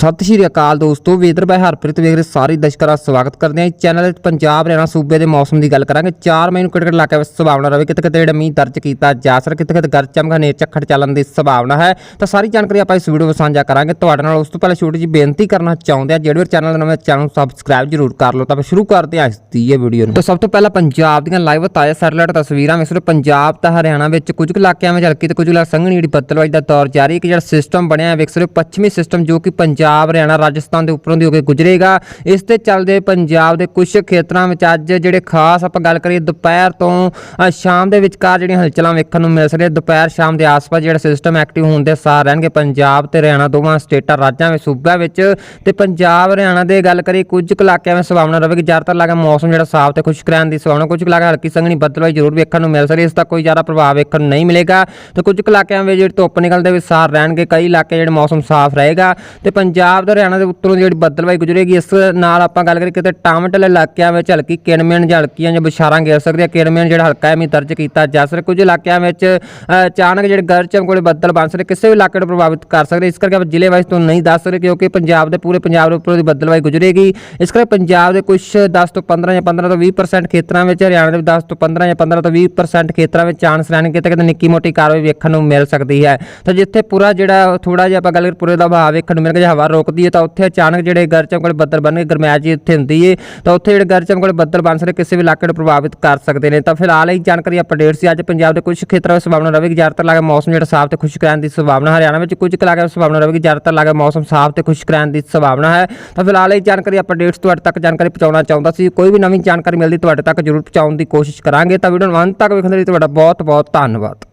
ਸਤਿ ਸ਼੍ਰੀ ਅਕਾਲ ਦੋਸਤੋ, ਵੇਦਰ ਬਾਈ ਹਰਪ੍ਰੀਤ ਵੇਖ ਰਹੇ ਸਾਰੇ ਦਰਸ਼ਕਾਂ ਦਾ ਸਵਾਗਤ ਕਰਦੇ ਹਾਂ। ਚੈਨਲ ਪੰਜਾਬ ਹਰਿਆਣਾ ਸੂਬੇ ਦੇ ਮੌਸਮ ਦੀ ਗੱਲ ਕਰਾਂਗੇ। 4 ਮਈ ਨੂੰ ਕਿਹੜੇ ਕਿਹੜੇ ਇਲਾਕੇ ਵਿੱਚ ਸੰਭਾਵਨਾ ਰਹੇ। ਕਿਤੇ ਕਿਤੇ ਜਿਹੜਾ ਮੀਂਹ ਦਰਜ ਕੀਤਾ ਜਾ ਸਕਦਾ ਕਿਤੇ ਕਿਤੇ ਗਰਜ ਚਮਕਾ ਨੇਰ ਝੱਖੜ ਚੱਲਣ ਦੀ ਸੰਭਾਵਨਾ ਹੈ। ਤਾਂ ਸਾਰੀ ਜਾਣਕਾਰੀ ਆਪਾਂ ਇਸ ਵੀਡੀਓ ਵਿੱਚ ਸਾਂਝਾ ਕਰਾਂਗੇ। ਤੁਹਾਡੇ ਨਾਲ ਉਸ ਤੋਂ ਪਹਿਲਾਂ ਛੋਟੀ ਜਿਹੀ ਬੇਨਤੀ ਕਰਨਾ ਚਾਹੁੰਦੇ ਆ ਜਿਹੜੇ ਵੀ ਚੈਨਲ ਦੇ ਨਵੇਂ ਚੈਨਲ ਨੂੰ ਸਬਸਕ੍ਰਾਈਬ ਜ਼ਰੂਰ ਕਰ ਲਓ। ਤਾਂ ਫਿਰ ਸ਼ੁਰੂ ਕਰਦੇ ਹਾਂ ਇਸ ਦੀ ਇਹ ਵੀਡੀਓ ਨੂੰ। ਤਾਂ ਸਭ ਤੋਂ ਪਹਿਲਾਂ ਪੰਜਾਬ ਦੀਆਂ ਲਾਈਵ ਤਾਜ਼ਾ ਸੈਟੇਲਾਈਟ ਤਸਵੀਰਾਂ ਵਿੱਚ ਪੰਜਾਬ ਤਾਂ ਹਰਿਆਣਾ ਵਿੱਚ ਕੁਝ ਕੁ ਇਲਾਕਿਆਂ ਵਿੱਚ ਹਲਕੀ ਤੇ ਕੁਝ ਇਲਾਕੇ ਸੰਘਣੀ ਜਿਹੜੀ ਬੱਦਲਵਾਈ ਦਾ ਦੌਰ ਜਾਰੀ ਹੈ। ਕਿ ਜਿਹੜਾ ਸਿਸਟਮ ਬਣਿਆ ਹੈ, ਵੇਖ ਸਕਦੇ ਪੱਛਮੀ ਸਿਸਟਮ ਜੋ ਕਿ ਪੰਜਾਬ ਪੰਜਾਬ, ਹਰਿਆਣਾ, ਰਾਜਸਥਾਨ ਦੇ ਉੱਪਰੋਂ ਦੀ ਹੋ ਕੇ ਗੁਜ਼ਰੇਗਾ। ਇਸ ਤੇ ਚੱਲਦੇ ਪੰਜਾਬ ਦੇ ਕੁਝ ਖੇਤਰਾਂ ਵਿੱਚ ਅੱਜ ਜਿਹੜੇ ਖਾਸ ਆਪਾਂ ਗੱਲ ਕਰੀਏ ਦੁਪਹਿਰ ਤੋਂ ਸ਼ਾਮ ਦੇ ਵਿਚਕਾਰ ਜਿਹੜੀਆਂ ਹਲਚਲਾਂ ਵੇਖਣ ਨੂੰ ਮਿਲ ਸਕਦੀਆਂ। ਦੁਪਹਿਰ, ਸ਼ਾਮ ਦੇ ਆਸ-ਪਾਸ ਜਿਹੜਾ ਸਿਸਟਮ ਐਕਟਿਵ ਹੋਣ ਦੇ ਸਾਰ ਰਹਿਣਗੇ ਪੰਜਾਬ ਤੇ ਹਰਿਆਣਾ ਦੋਵਾਂ ਸਟੇਟਾਂ, ਰਾਜਾਂ ਵਿੱਚ, ਸੂਬਿਆਂ ਵਿੱਚ। ਤੇ ਪੰਜਾਬ, ਹਰਿਆਣਾ ਦੇ ਗੱਲ ਕਰੀਏ ਕੁਝ ਕੁ ਇਲਾਕਿਆਂ ਵਿੱਚ ਸੰਭਾਵਨਾ ਰਹੇਗੀ। ਜ਼ਿਆਦਾਤਰ ਇਲਾਕਿਆਂ ਮੌਸਮ ਜਿਹੜਾ ਸਾਫ਼ ਤੇ ਖੁਸ਼ਕ ਰਹਿਣ ਦੀ ਸੰਭਾਵਨਾ, ਕੁਝ ਕੁ ਇਲਾਕਿਆਂ ਹਲਕੀ ਸੰਘਣੀ ਬੱਦਲਵਾਈ ਜ਼ਰੂਰ ਵੇਖਣ ਨੂੰ ਮਿਲ ਸਕਦੀ ਇਸ ਦਾ ਕੋਈ ਜ਼ਿਆਦਾ ਪ੍ਰਭਾਵ ਵੇਖਣ ਨੂੰ ਨਹੀਂ ਮਿਲੇਗਾ। ਤੇ ਕੁਝ ਕੁ ਇਲਾਕਿਆਂ ਵਿੱਚ ਜਿਹੜੀ ਧੁੱਪ ਨਿਕਲਦੇ ਵਿੱਚ ਸਾਰ ਰਹਿਣਗੇ। ਕਈ ਇਲਾਕੇ ਜਿਹੜੇ ਮੌਸਮ ਸਾਫ਼ ਰਹੇਗਾ। ਤੇ ਪੰਜਾਬ ਤੇ ਹਰਿਆਣਾ ਦੇ ਉੱਤਰੋਂ ਦੀ ਜਿਹੜੀ ਬੱਦਲਵਾਈ ਗੁਜ਼ਰੇਗੀ, ਇਸ ਨਾਲ ਆਪਾਂ ਗੱਲ ਕਰੀਏ ਕਿਤੇ ਟਾਮਟਲ ਇਲਾਕਿਆਂ ਵਿੱਚ ਹਲਕੀ ਕਿਣਮਿਣ ਜਾਂ ਹਲਕੀਆਂ ਜਾਂ ਬਸ਼ਾਰਾਂ ਗਿਰ ਸਕਦੀਆਂ ਕਿਣਮਿਣ ਜਿਹੜਾ ਹਲਕਾ ਐਵੇਂ ਦਰਜ ਕੀਤਾ ਜਾ ਸਕਦਾ ਕੁਝ ਇਲਾਕਿਆਂ ਵਿੱਚ ਅਚਾਨਕ ਜਿਹੜੇ ਗਰਜ ਚਮਕੋਲੇ ਬੱਦਲ ਬਣ ਸਕਦੇ, ਕਿਸੇ ਵੀ ਇਲਾਕੇ ਨੂੰ ਪ੍ਰਭਾਵਿਤ ਕਰ ਸਕਦੇ। ਇਸ ਕਰਕੇ ਆਪਾਂ ਜ਼ਿਲ੍ਹੇ ਵਾਈਜ਼ ਤੋਂ ਨਹੀਂ ਦੱਸ ਸਕਦੇ ਕਿਉਂਕਿ ਪੰਜਾਬ ਦੇ ਪੂਰੇ ਪੰਜਾਬ ਦੇ ਉੱਪਰੋਂ ਦੀ ਬੱਦਲਵਾਈ ਗੁਜ਼ਰੇਗੀ। ਇਸ ਕਰਕੇ ਪੰਜਾਬ ਦੇ ਕੁਝ 10 ਤੋਂ 15 ਜਾਂ 15 ਤੋਂ 20% ਖੇਤਰਾਂ ਵਿੱਚ, ਹਰਿਆਣਾ ਦੇ ਵੀ 10 ਤੋਂ 15 ਜਾਂ 15 ਤੋਂ 20% ਖੇਤਰਾਂ ਵਿੱਚ ਚਾਂਸ ਰਹਿਣਗੇ ਕਿਤੇ ਕਿਤੇ ਨਿੱਕੀ ਮੋਟੀ ਕਾਰਵਾਈ ਵੇਖਣ ਨੂੰ ਮਿਲ ਸਕਦੀ ਹੈ। ਤਾਂ ਜਿੱਥੇ ਪੂਰਾ ਜਿਹੜਾ ਥੋੜਾ ਜਿਹਾ ਆਪਾਂ ਗੱਲ ਕਰੀਏ, ਪੂਰੇ ਦਾ ਭਾਵ ਵੇਖਣ ਨੂੰ ਮਿਲ ਗਿਆ, ਹਵਾ ਰੋਕਦੀ ਹੈ ਤਾਂ ਉੱਥੇ ਅਚਾਨਕ ਜਿਹੜੇ ਗਰਜ ਚਮਕੋਲੇ ਬੱਦਲ ਬਣ ਬਣਨਗੇ, ਗਰਮੈਸ਼ ਜੀ ਉੱਥੇ ਹੁੰਦੀ ਹੈ ਤਾਂ ਉੱਥੇ ਜਿਹੜੇ ਗਰਜ ਚਮਕੋਲੇ ਬੱਦਲ ਬਣ ਸਕਦੇ, ਕਿਸੇ ਵੀ ਇਲਾਕੇ ਨੂੰ ਪ੍ਰਭਾਵਿਤ ਕਰ ਸਕਦੇ ਨੇ। ਤਾਂ ਫਿਲਹਾਲ ਇਹ ਜਾਣਕਾਰੀ ਅਪਡੇਟ ਸੀ, ਅੱਜ ਪੰਜਾਬ ਦੇ ਕੁਝ ਖੇਤਰਾਂ ਵਿੱਚ ਸੰਭਾਵਨਾ ਰਹੇਗੀ, ਜ਼ਿਆਦਾਤਰ ਇਲਾਕੇ ਮੌਸਮ ਜਿਹੜਾ ਸਾਫ਼ ਤੇ ਖੁਸ਼ਕ ਰਹਿਣ ਦੀ ਸੰਭਾਵਨਾ, ਹਰਿਆਣਾ ਵਿੱਚ ਕੁਝ ਕੁ ਇਲਾਕਿਆਂ ਵਿੱਚ ਸੰਭਾਵਨਾ ਰਹੇਗੀ, ਜ਼ਿਆਦਾਤਰ ਇਲਾਕੇ ਮੌਸਮ ਸਾਫ਼ ਤੇ ਖੁਸ਼ਕ ਰਹਿਣ ਦੀ ਸੰਭਾਵਨਾ ਹੈ। ਤਾਂ ਫਿਲਹਾਲ ਇਹ ਜਾਣਕਾਰੀ ਅਪਡੇਟਸ ਤੁਹਾਡੇ ਤੱਕ, ਜਾਣਕਾਰੀ ਪਹੁੰਚਾਉਣਾ ਚਾਹੁੰਦਾ ਸੀ। ਕੋਈ ਵੀ ਨਵੀਂ ਜਾਣਕਾਰੀ ਮਿਲਦੀ, ਤੁਹਾਡੇ ਤੱਕ ਜ਼ਰੂਰ ਪਹੁੰਚਾਉਣ ਦੀ ਕੋਸ਼ਿਸ਼ ਕਰਾਂਗੇ। ਤਾਂ ਵੀਡੀਓ ਨੂੰ ਅੰਤ ਤੱਕ ਵੇਖਣ ਲਈ ਤੁਹਾਡਾ ਬਹੁਤ ਬਹੁਤ ਧੰਨਵਾਦ।